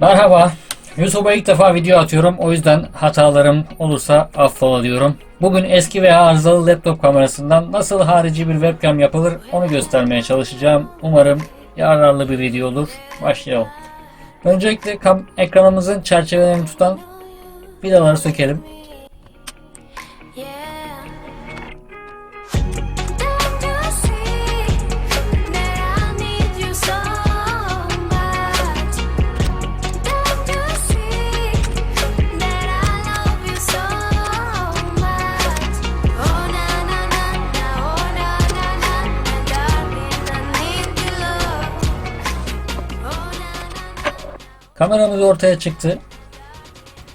Merhaba. YouTube'a ilk defa video atıyorum. O yüzden hatalarım olursa affola diyorum. Bugün eski veya arızalı laptop kamerasından nasıl harici bir webcam yapılır onu göstermeye çalışacağım. Umarım yararlı bir video olur. Başlayalım. Öncelikle ekranımızın çerçevelerini tutan vidaları sökelim. Kameramız ortaya çıktı.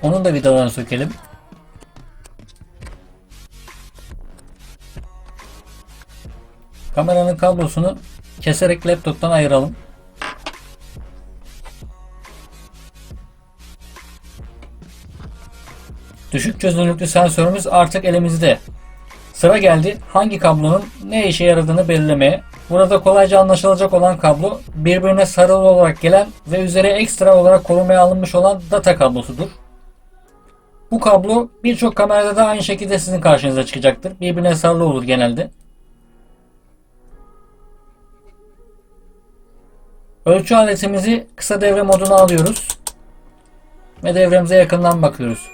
Onun da vidalarını sökelim. Kameranın kablosunu keserek laptoptan ayıralım. Düşük çözünürlüklü sensörümüz artık elimizde. Sıra geldi hangi kablonun ne işe yaradığını belirlemeye. Burada kolayca anlaşılacak olan kablo birbirine sarılı olarak gelen ve üzeri ekstra olarak korumaya alınmış olan data kablosudur. Bu kablo birçok kamerada da aynı şekilde sizin karşınıza çıkacaktır. Birbirine sarılı olur genelde. Ölçü aletimizi kısa devre moduna alıyoruz. Ve devremize yakından bakıyoruz.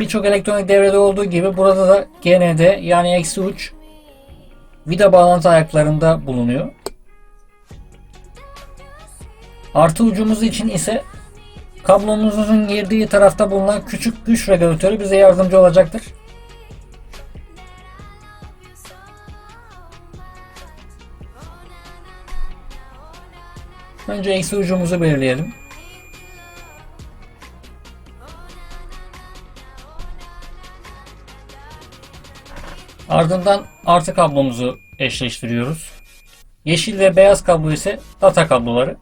Birçok elektronik devrede olduğu gibi burada da GND yani eksi uç vida bağlantı ayaklarında bulunuyor. Artı ucumuz için ise kablomuzun girdiği tarafta bulunan küçük güç regülatörü bize yardımcı olacaktır. Önce eksi ucumuzu belirleyelim. Ardından artı kablomuzu eşleştiriyoruz. Yeşil ve beyaz kablo ise data kabloları.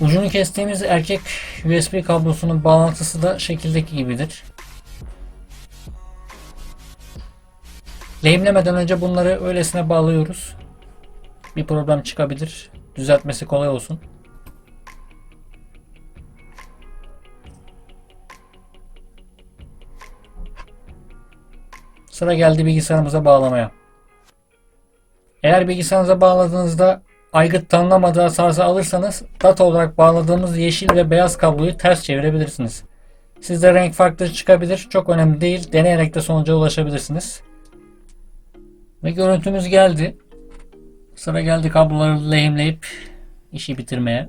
Ucunu kestiğimiz erkek USB kablosunun bağlantısı da şekildeki gibidir. Lehimlemeden önce bunları öylesine bağlıyoruz. Bir problem çıkabilir. Düzeltmesi kolay olsun. Sıra geldi bilgisayarımıza bağlamaya. Eğer bilgisayarınıza bağladığınızda aygıt tanımlamadığı hasarı alırsanız data olarak bağladığımız yeşil ve beyaz kabloyu ters çevirebilirsiniz. Sizde renk farkları çıkabilir. Çok önemli değil. Deneyerek de sonuca ulaşabilirsiniz. Ve görüntümüz geldi. Sıra geldi kabloları lehimleyip işi bitirmeye.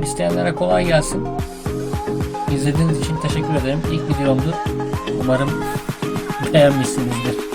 Yapmak isteyenlere kolay gelsin. İzlediğiniz için teşekkür ederim. İlk videomdu. Umarım beğenmişsinizdir.